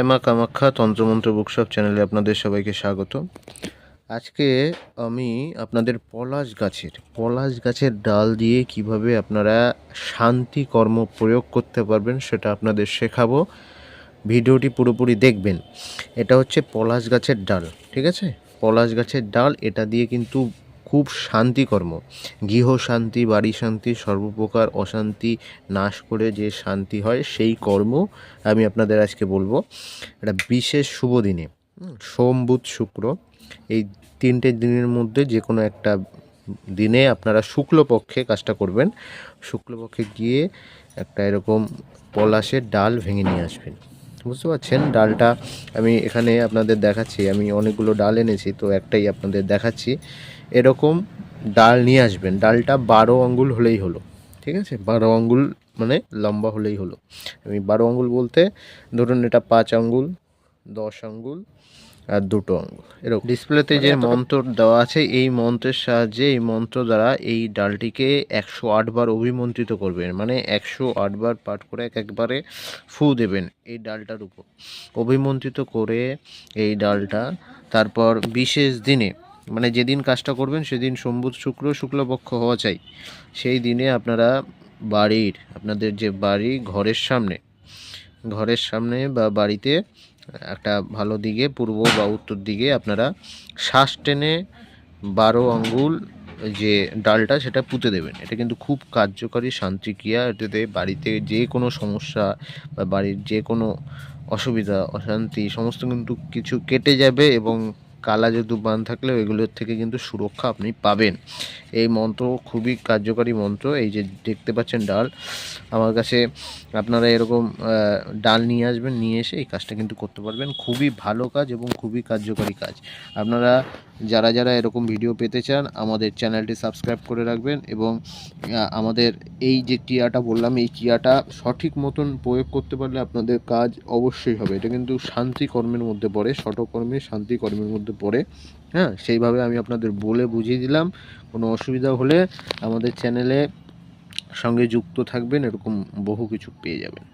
মা কামাখ্যা তন্ত্রমন্ত্র বুকশপ চ্যানেলে আপনাদের সবাইকে স্বাগত। আজকে আমি আপনাদের পলাশ গাছের পলাশ গাছের ডাল দিয়ে কীভাবে আপনারা শান্তি কর্ম প্রয়োগ করতে পারবেন সেটা আপনাদের শেখাবো। ভিডিওটি পুরোপুরি দেখবেন। এটা হচ্ছে পলাশ গাছের ডাল, ঠিক আছে? পলাশ গাছের ডাল, এটা দিয়ে কিন্তু খুব শান্তি কর্ম গৃহ শান্তি বাড়ি শান্তি সর্বপ্রকার অশান্তি নাশ করে যে শান্তি হয় সেই কর্ম আমি আপনাদের আজকে বলব। একটা বিশেষ শুভ দিনে সোম, বুধ, শুক্র এই তিনটে দিনের মধ্যে যে কোনো একটা দিনে আপনারা শুক্লপক্ষে কাজটা করবেন। শুক্লপক্ষে গিয়ে একটা এরকম পলাশের ডাল ভেঙে নিয়ে আসবেন। বুঝতে পারছেন? ডালটা আমি এখানে আপনাদের দেখাচ্ছি। আমি অনেকগুলো ডাল এনেছি, তো একটাই আপনাদের দেখাচ্ছি। এরকম ডাল নিয়ে আসবেন। ডালটা বারো আঙ্গুল হলেই হলো, ঠিক আছে? বারো আঙ্গুল মানে লম্বা হলেই হলো। আমি বারো আঙ্গুল বলতে, ধরুন এটা পাঁচ আঙ্গুল, দশ আঙ্গুল আর দুটো আঙ্গুল। এরকম। ডিসপ্লেতে যে মন্ত্র দেওয়া আছে এই মন্ত্রের সাহায্যে এই মন্ত্র দ্বারা এই ডালটিকে একশো আটবার অভিমন্ত্রিত করবেন। মানে একশো আটবার পাঠ করে এক একবারে ফু দেবেন এই ডালটার উপর। অভিমন্ত্রিত করে এই ডালটা তারপর বিশেষ দিনে মানে যেদিন কাজটা করবেন সেদিন সম্বুধ শুক্র শুক্লপক্ষ হওয়া চাই। সেই দিনে আপনারা বাড়ির আপনাদের যে বাড়ি ঘরের সামনে ঘরের সামনে বা বাড়িতে একটা ভালো দিকে, পূর্ব বা উত্তর দিকে আপনারা শ্বাস টেনে বারো আঙ্গুল যে ডালটা সেটা পুঁতে দেবেন। এটা কিন্তু খুব কার্যকরী শান্তিক্রিয়া এটাতে বাড়িতে যে কোনো সমস্যা বা বাড়ির যে কোনো অসুবিধা, অশান্তি, সমস্ত কিন্তু কিছু কেটে যাবে এবং কালা যদু বান থাকলে এগুলোর থেকে কিন্তু সুরক্ষা আপনি পাবেন। এই মন্ত্র খুবই কার্যকারী মন্ত্র, এই যে দেখতে পাচ্ছেন ডাল। আমার কাছে আপনারা এরকম ডাল নিয়ে আসবেন, নিয়ে এসে এই কাজটা কিন্তু করতে পারবেন। খুবই ভালো কাজ এবং খুবই কার্যকারী কাজ। আপনারা যারা যারা এরকম ভিডিও পেতে চান, আমাদের চ্যানেলটি সাবস্ক্রাইব করে রাখবেন এবং আমাদের এই যে ক্রিয়াটা বললাম, এই ক্রিয়াটা সঠিক মতন প্রয়োগ করতে পারলে আপনাদের কাজ অবশ্যই হবে। এটা কিন্তু শান্তি কর্মের মধ্যে পড়ে শটকর্মে শান্তি কর্মের মধ্যে পড়ে। হ্যাঁ সেইভাবে আমি আপনাদের বলে বুঝিয়ে দিলাম। কোনো অসুবিধা হলে আমাদের চ্যানেলে সঙ্গে যুক্ত থাকবেন, এরকম বহু কিছু পেয়ে যাবেন।